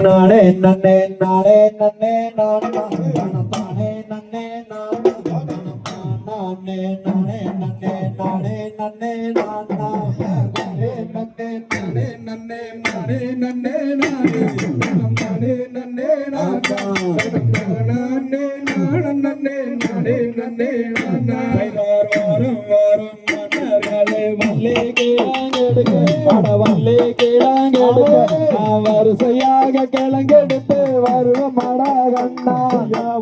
நானே நன்னே நானே நன்னே நான் தானே நன்னே நான் நானே நானே நன்னே நானே நன்னே நான் நானே நன்னே நானே நன்னே நானே நன்னே நான் நானே நன்னே நான் நானே நானே நன்னே நானே கீழாங்கெடுக்க பட வல்லே கீழாங்கெடுக்க வரிசையாக கிளங்கெடுத்து வருவோம் மடா கண்ணா.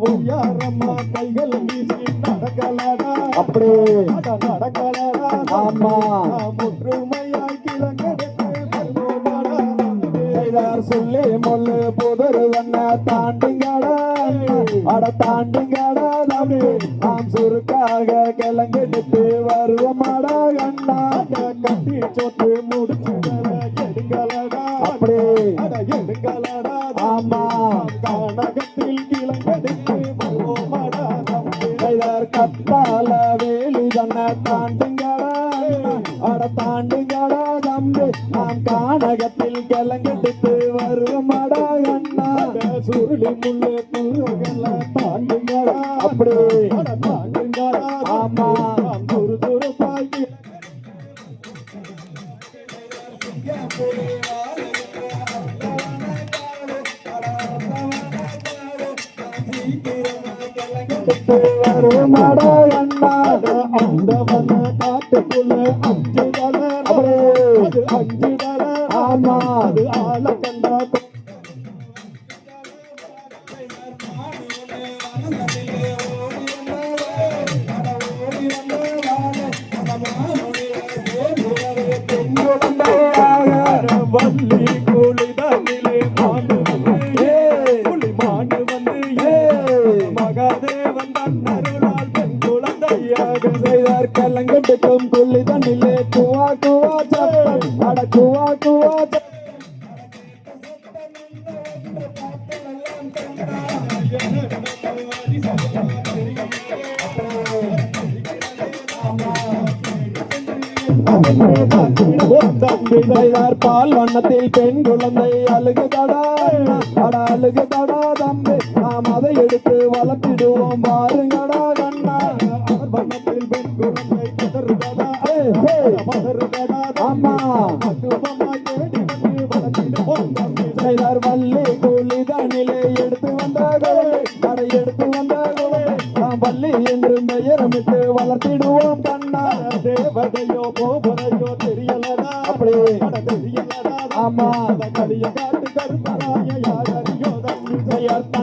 உய்யாரம்மா கைகள் வீசி நடக்கலடா. ஆமா. முற்றுமையாய் வருவோமடா செய்தார் சொல்லி முள்ளு புதர் வண்ண தாண்டிங்கடா. அட தாண்டிங்கடா தம்பி நாம் சுருக்காக கிளங்கெடுத்து வருவோமாடா கண்ணா கட்டி சொத்து முடிச்சு எடுங்களடா. அப்படி எடுங்களடா ஆமா. கானகத்தில் கிளங்கெடுத்து வருவோமாடா செய்தார் கத்தால வேலி தன்னை தாண்டிங்கடா. அட தாண்டுங்கடா. நாம் கானகத்தில் கிளங்கெடுத்து வருவோமாடா அண்ணா. சுருளி முள்ளு தாண்டுங்கடா அப்படி தாண்டுங்கடா ஆமா. சுறு சுறு பாய்க்கு. வருமாடா அண்ணா. அந்த காட்டுக்குள்ள அஞ்சு ஆமா அது ஆள கண்டா வள்ளி குளிதனிலே மாண்டு வந்து புலி மாண்டு வந்து மகாதேவன் தன்னருளால் பெண் குழந்தையாக செய்தார் கலங்கட்டுக்கும் குவா குவா குவா குவா சத்தம் பால் வண்ணத்தில் பெண் குழந்தை அழுகுதடா அட அழுகுதடா தம்பி நாம் அதை எடுத்து வளர்த்திடுவோம் பாருங்கடா கண்ணா. வண்ணத்தில் பெண் குழந்தை ஆமா வள்ளி கூலி தனிலே எடுத்து வந்தார்களே கடை எடுத்து வந்தார்களே நாம் வள்ளி என்று பெயரமிட்டு வளர்த்திடுவோம் கண்ணா தேவதையோ கோபுரையோ தெரியலடா அப்படியே. தெரியலடா ஆமா. கலிய காட்டு கருப்பராய யாரு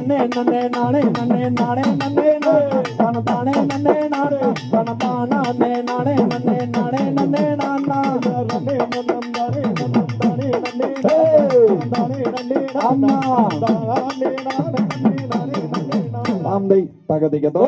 தன்னே நன்னே நானே நன்னே நானே நன்னே நானே தன தானே நன்னே நானே தன தானே நானே நன்னே நானே நன்னே நான் நன்னே நன்னம் தானே நன்னம் தானே நன்னே தானே நன்னே ஆமா தானே நானே நன்னே நானே நன்னே நான் தாம்பை தகதிகதோ.